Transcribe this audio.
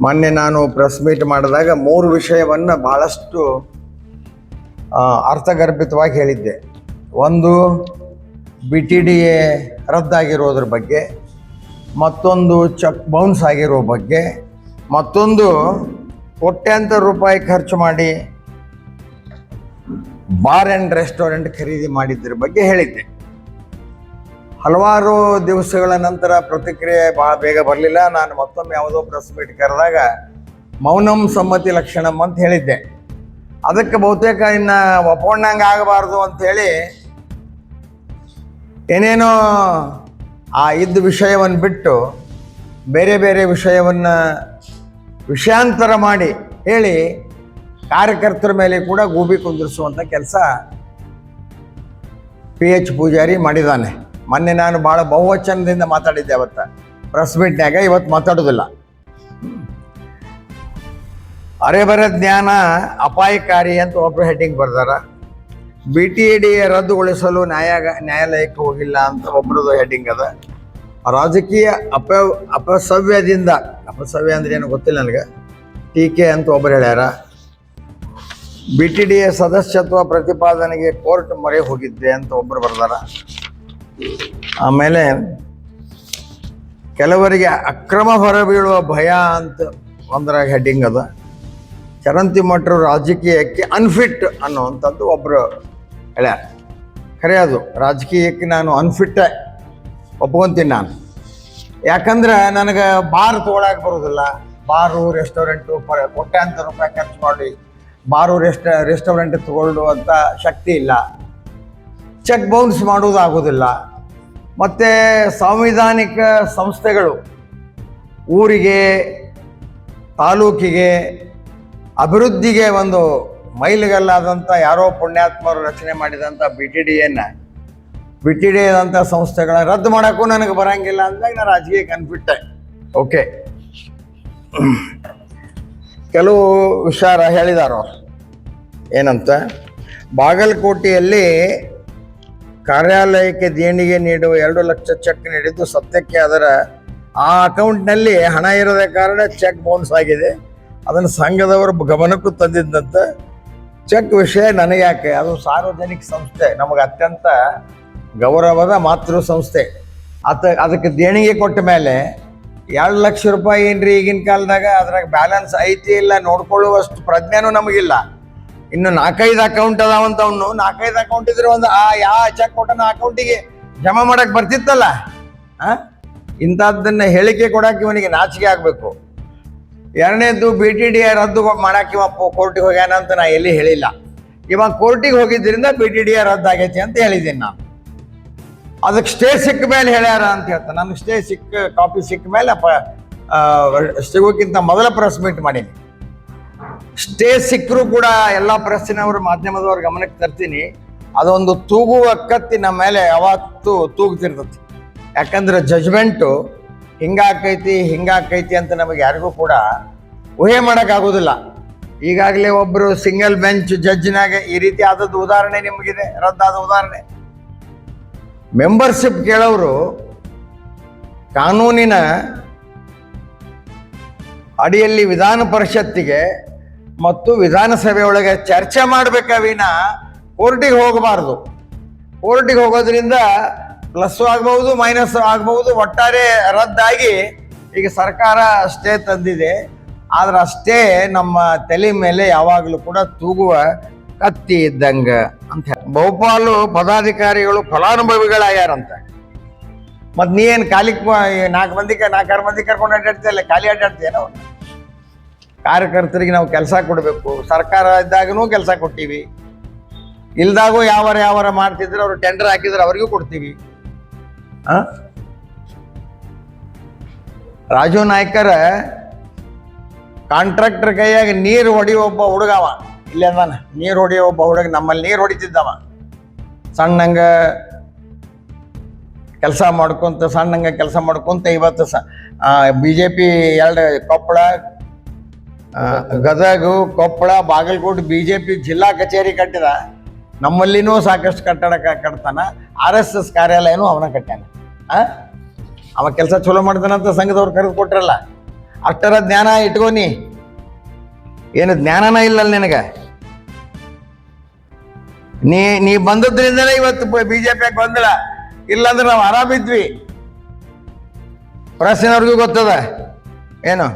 ಮೊನ್ನೆ ನಾನು press meet ಮಾಡಿದಾಗ ಮೂರು ವಿಷಯವನ್ನು ಬಹಳಷ್ಟು ಆ, ಅರ್ಥಗರ್ಭಿತವಾಗಿ ಹೇಳಿದ್ದೆ. ಒಂದು ಬಿ ಟಿ ಡಿ ಎ ರದ್ದಾಗಿರೋದ್ರ ಬಗ್ಗೆ ಮತ್ತೊಂದು ಚೆಕ್ ಬೌನ್ಸ್ ಆಗಿರೋ ಬಗ್ಗೆ ಮತ್ತೊಂದು ಕೋಟ್ಯಾಂತರ ರೂಪಾಯಿ ಖರ್ಚು ಮಾಡಿ ಬಾರ್ ಆ್ಯಂಡ್ ರೆಸ್ಟೋರೆಂಟ್ ಖರೀದಿ ಮಾಡಿದ್ದರ ಬಗ್ಗೆ ಹೇಳಿದ್ದೆ. ಹಲವಾರು ದಿವಸಗಳ ನಂತರ ಪ್ರತಿಕ್ರಿಯೆ ಭಾಳ ಬೇಗ ಬರಲಿಲ್ಲ. ನಾನು ಮತ್ತೊಮ್ಮೆ ಯಾವುದೋ ಪ್ರೆಸ್ ಮೀಟ್ ಕರೆದಾಗ ಮೌನಂ ಸಮ್ಮತಿ ಲಕ್ಷಣಂ ಅಂತ ಹೇಳಿದ್ದೆ. ಅದಕ್ಕೆ ಬಹುತೇಕ ಇನ್ನು ಒಪ್ಪಂಡಂಗೆ ಆಗಬಾರ್ದು ಅಂಥೇಳಿ ಏನೇನೋ ಆ ಇದ್ದ ವಿಷಯವನ್ನು ಬಿಟ್ಟು ಬೇರೆ ಬೇರೆ ವಿಷಯವನ್ನು ವಿಷಯಾಂತರ ಮಾಡಿ ಹೇಳಿ ಕಾರ್ಯಕರ್ತರ ಮೇಲೆ ಕೂಡ ಗೂಬಿ ಕುಂದಿರಿಸುವಂಥ ಕೆಲಸ ಪಿ ಎಚ್ ಪೂಜಾರಿ ಮಾಡಿದ್ದಾನೆ. ಮೊನ್ನೆ ನಾನು ಭಾಳ ಬಹುವಚನದಿಂದ ಮಾತಾಡಿದ್ದೆ ಅವತ್ತ. ಪ್ರೆಸ್ ಮೀಟ್ನಾಗ ಇವತ್ತು ಮಾತಾಡೋದಿಲ್ಲ. ಅರೆಬರ ಜ್ಞಾನ ಅಪಾಯಕಾರಿ ಅಂತ ಒಬ್ಬರು ಹೆಡ್ಡಿಂಗ್ ಬರ್ದಾರ. ಬಿ ಟಿ ಎ ಡಿ ರದ್ದುಗೊಳಿಸಲು ನ್ಯಾಯ ನ್ಯಾಯಾಲಯಕ್ಕೆ ಹೋಗಿಲ್ಲ ಅಂತ ಒಬ್ಬರದು ಹೆಡ್ಡಿಂಗ್ ಅದ. ರಾಜಕೀಯ ಅಪ ಅಪಸವ್ಯದಿಂದ, ಅಪಸವ್ಯ ಅಂದ್ರೆ ಏನು ಗೊತ್ತಿಲ್ಲ ನನಗೆ. ಟೀಕೆ ಅಂತ ಒಬ್ಬರು ಹೇಳ್ಯಾರ. ಬಿ ಟಿ ಡಿ ಎ ಸದಸ್ಯತ್ವ ಪ್ರತಿಪಾದನೆಗೆ ಕೋರ್ಟ್ ಮೊರೆ ಹೋಗಿದ್ದೆ ಅಂತ ಒಬ್ಬರು ಬರ್ದಾರ. ಆಮೇಲೆ ಕೆಲವರಿಗೆ ಅಕ್ರಮ ಹೊರಬೀಳುವ ಭಯ ಅಂತ ಒಂದರ ಹೆಡ್ಡಿಂಗ್ ಅದ. ಚರಂತಿ ಮಠರು ರಾಜಕೀಯಕ್ಕೆ ಅನ್ಫಿಟ್ ಅನ್ನುವಂಥದ್ದು ಒಬ್ಬರು ಹೇಳ್ಯಾರ. ಖರೆ ಅದು, ರಾಜಕೀಯಕ್ಕೆ ನಾನು ಅನ್ಫಿಟ್ ಒಪ್ಕೊಂತೀನಿ ನಾನು. ಯಾಕಂದ್ರೆ ನನಗೆ ಬಾರ್ ತೊಗೊಳಕ್ಕೆ ಬರೋದಿಲ್ಲ. ಬಾರು ರೆಸ್ಟೋರೆಂಟು ಕೊಟ್ಟೆ ಅಂತ ರೂಪಾಯಿ ಖರ್ಚು ಮಾಡಿ, ಬಾರು ರೆಸ್ಟ ರೆಸ್ಟೋರೆಂಟ್ ತೊಗೊಳ್ಳುವಂಥ ಶಕ್ತಿ ಇಲ್ಲ. ಚೆಕ್ ಬೌನ್ಸ್ ಮಾಡುವುದಾಗೋದಿಲ್ಲ ಮತ್ತು ಸಾಂವಿಧಾನಿಕ ಸಂಸ್ಥೆಗಳು ಊರಿಗೆ, ತಾಲೂಕಿಗೆ, ಅಭಿವೃದ್ಧಿಗೆ ಒಂದು ಮೈಲಿಗಲ್ಲಾದಂಥ ಯಾರೋ ಪುಣ್ಯಾತ್ಮರು ರಚನೆ ಮಾಡಿದಂಥ ಬಿ ಟಿ ಡಿಯನ್ನು ಬಿ ಟಿ ಡಿ ಆದಂಥ ಸಂಸ್ಥೆಗಳನ್ನ ರದ್ದು ಮಾಡೋಕ್ಕೂ ನನಗೆ ಬರಂಗಿಲ್ಲ ಅಂದಾಗ ನಾನು ರಾಜಕೀಯ ಕನ್ಬಿಟ್ಟೆ ಓಕೆ. ಕೆಲವು ವಿಚಾರ ಹೇಳಿದಾರೋ. ಏನಂತ? ಬಾಗಲಕೋಟೆಯಲ್ಲಿ ಕಾರ್ಯಾಲಯಕ್ಕೆ ದೇಣಿಗೆ ನೀಡುವ ಎರಡು ಲಕ್ಷ ಚೆಕ್ ನೀಡಿದ್ದು ಸತ್ಯಕ್ಕೆ, ಅದರ ಆ ಅಕೌಂಟ್ನಲ್ಲಿ ಹಣ ಇರದ ಕಾರಣ ಚೆಕ್ ಬೌನ್ಸ್ ಆಗಿದೆ. ಅದನ್ನು ಸಂಘದವರು ಗಮನಕ್ಕೂ ತಂದಿದ್ದಂತೆ. ಚೆಕ್ ವಿಷಯ ನನಗೆ ಯಾಕೆ, ಅದು ಸಾರ್ವಜನಿಕ ಸಂಸ್ಥೆ, ನಮಗೆ ಅತ್ಯಂತ ಗೌರವದ ಮಾತೃ ಸಂಸ್ಥೆ ಅತ, ಅದಕ್ಕೆ ದೇಣಿಗೆ ಕೊಟ್ಟ ಮೇಲೆ ಎರಡು ಲಕ್ಷ ರೂಪಾಯಿ ಏನ್ರಿ ಈಗಿನ ಕಾಲದಾಗ, ಅದ್ರಾಗ ಬ್ಯಾಲೆನ್ಸ್ ಐತಿ ಇಲ್ಲ ನೋಡ್ಕೊಳ್ಳುವಷ್ಟು ಪ್ರಜ್ಞೆನೂ ನಮಗಿಲ್ಲ. ಇನ್ನು ನಾಲ್ಕೈದು ಅಕೌಂಟ್ ಅದಾವಂತ ಅವನು ನಾಲ್ಕೈದು ಅಕೌಂಟ್ ಇದ್ರೆ ಒಂದು, ಆ ಯಾವ ಚೆಕ್ ಕೊಟ್ಟನ ಅಕೌಂಟಿಗೆ ಜಮಾ ಮಾಡಕ್ ಬರ್ತಿತ್ತಲ್ಲ? ಆ? ಇಂಥದ್ದನ್ನ ಹೇಳಿಕೆ ಕೊಡಕ್ಕೆ ಇವನಿಗೆ ನಾಚಿಕೆ ಆಗಬೇಕು. ಎರಡನೇದು ಬಿ ಟಿ ಡಿ ರದ್ದು ಮಾಡಕ್ಕೆ ಇವ ಕೋರ್ಟಿಗೆ ಹೋಗ್ಯಾನ ಅಂತ ನಾ ಎಲ್ಲಿ ಹೇಳಿಲ್ಲ. ಇವಾಗ ಕೋರ್ಟಿಗೆ ಹೋಗಿದ್ದರಿಂದ ಬಿ ಟಿ ಡಿ ರದ್ದಾಗೈತಿ ಅಂತ ಹೇಳಿದ್ದೀನಿ ನಾನು. ಅದಕ್ಕೆ ಸ್ಟೇ ಸಿಕ್ಕ ಮೇಲೆ ಹೇಳ್ಯಾರ ಅಂತ ಹೇಳ್ತಾನೆ ನನಗೆ ಸ್ಟೇ ಸಿಕ್ಕ ಕಾಪಿ ಸಿಕ್ಕ ಮೇಲೆ ಸಿಗೋಕ್ಕಿಂತ ಮೊದಲ ಪ್ರೆಸ್ ಮೀಟ್ ಮಾಡೀನಿ. ಸ್ಟೇ ಸಿಕ್ಕರೂ ಕೂಡ ಎಲ್ಲ ಪ್ರೆಸ್ಸಿನವರು ಮಾಧ್ಯಮದವ್ರ ಗಮನಕ್ಕೆ ತರ್ತೀನಿ. ಅದೊಂದು ತೂಗುವ ಕತ್ತಿ ನಮ್ಮ ಮೇಲೆ ಅವತ್ತು ತೂಗ್ತಿರ್ತತಿ ಯಾಕಂದ್ರೆ ಜಜ್ಮೆಂಟು ಹಿಂಗಾಕೈತಿ ಹಿಂಗಾಕೈತಿ ಅಂತ ನಮಗೆ ಯಾರಿಗೂ ಕೂಡ ಊಹೆ ಮಾಡೋಕ್ಕಾಗೋದಿಲ್ಲ ಈಗಾಗಲೇ ಒಬ್ಬರು ಸಿಂಗಲ್ ಬೆಂಚ್ ಜಡ್ಜ್ನಾಗ ಈ ರೀತಿ ಆದದ್ದು ಉದಾಹರಣೆ ನಿಮಗಿದೆ, ರದ್ದಾದ ಉದಾಹರಣೆ. ಮೆಂಬರ್ಶಿಪ್ ಕೇಳೋರು ಕಾನೂನಿನ ಅಡಿಯಲ್ಲಿ ವಿಧಾನ ಪರಿಷತ್ತಿಗೆ ಮತ್ತು ವಿಧಾನಸಭೆ ಒಳಗೆ ಚರ್ಚೆ ಮಾಡಬೇಕವಿನ ಕೋರ್ಟಿಗೆ ಹೋಗಬಾರ್ದು. ಕೋರ್ಟಿಗೆ ಹೋಗೋದ್ರಿಂದ ಪ್ಲಸ್ ಆಗ್ಬಹುದು ಮೈನಸ್ ಆಗಬಹುದು, ಒಟ್ಟಾರೆ ರದ್ದಾಗಿ ಈಗ ಸರ್ಕಾರ ಅಷ್ಟೇ ತಂದಿದೆ. ಆದ್ರೆ ಅಷ್ಟೇ ನಮ್ಮ ತಲೆ ಮೇಲೆ ಯಾವಾಗಲೂ ಕೂಡ ತೂಗುವ ಕತ್ತಿ ಇದ್ದಂಗ ಅಂತ ಬಹುಪಾಲು ಪದಾಧಿಕಾರಿಗಳು ಫಲಾನುಭವಿಗಳಾಗ್ಯಾರಂತ. ಮತ್ತೆ ನೀ ಏನು ಖಾಲಿ ನಾಲ್ಕು ಮಂದಿ ನಾಲ್ಕಾರು ಮಂದಿ ಕರ್ಕೊಂಡು ಅಡ್ಡಾಡ್ತೀಯಲ್ಲ, ಖಾಲಿ ಅಡ್ಡಾಡ್ತೀಯನ ಕಾರ್ಯಕರ್ತರಿಗೆ ನಾವು ಕೆಲಸ ಕೊಡಬೇಕು. ಸರ್ಕಾರ ಇದ್ದಾಗೂ ಕೆಲಸ ಕೊಟ್ಟಿವಿ. ಇಲ್ದಾಗೂ ಯಾವಾರ ಯಾವಾರ ಮಾಡ್ತಿದ್ರೆ ಅವರು ಟೆಂಡರ್ ಹಾಕಿದ್ರೆ ಅವ್ರಿಗೂ ಕೊಡ್ತೀವಿ? ರಾಜು ನಾಯ್ಕರ ಕಾಂಟ್ರಾಕ್ಟರ್ ಕೈಯಾಗ ನೀರು ಹೊಡಿಯೋ ಒಬ್ಬ ಹುಡುಗವ. ಇಲ್ಲೇ ನೀರು ಹೊಡಿಯೋ ಒಬ್ಬ ಹುಡುಗ, ನಮ್ಮಲ್ಲಿ ನೀರು ಹೊಡಿತಿದ್ದವ. ಸಣ್ಣಂಗ ಕೆಲಸ ಮಾಡ್ಕೊಂತ, ಸಣ್ಣಂಗ ಕೆಲಸ ಮಾಡ್ಕೊಂತ ಇವತ್ತು ಸ ಬಿ ಜೆ ಪಿ ಎರಡು ಕೊಪ್ಪಳ ಗದಗ, ಕೊಪ್ಪಳ, ಬಾಗಲಕೋಟೆ, ಬಿಜೆಪಿ ಜಿಲ್ಲಾ ಕಚೇರಿ ಕಟ್ಟಿದ. ನಮ್ಮಲ್ಲಿನೂ ಸಾಕಷ್ಟು ಕಟ್ಟಡ ಕಟ್ತಾನ. ಆರ್ ಎಸ್ ಎಸ್ ಕಾರ್ಯಾಲಯನೂ ಅವನ ಕಟ್ಟ್ಯಾನ. ಅವ ಕೆಲಸ ಚಲೋ ಮಾಡ್ತಾನಂತ ಸಂಘದವ್ರು ಕರೆದು ಕೊಟ್ರಲ್ಲ. ಅಷ್ಟರ ಜ್ಞಾನ ಇಟ್ಕೊನಿ ಏನು ಜ್ಞಾನನ ಇಲ್ಲ ನಿನಗೆ? ನೀ ನೀ ಬಂದದ್ರಿಂದಲೇ ಇವತ್ತು ಬಿ ಜೆ ಪಿಯಾಗ ಬಂದಿಲ್ಲ ಇಲ್ಲಾಂದ್ರೆ ನಾವು ಆರಾಮಿದ್ವಿ. ಪ್ರಸಿನವ್ರಿಗೂ ಗೊತ್ತದ. ಏನು?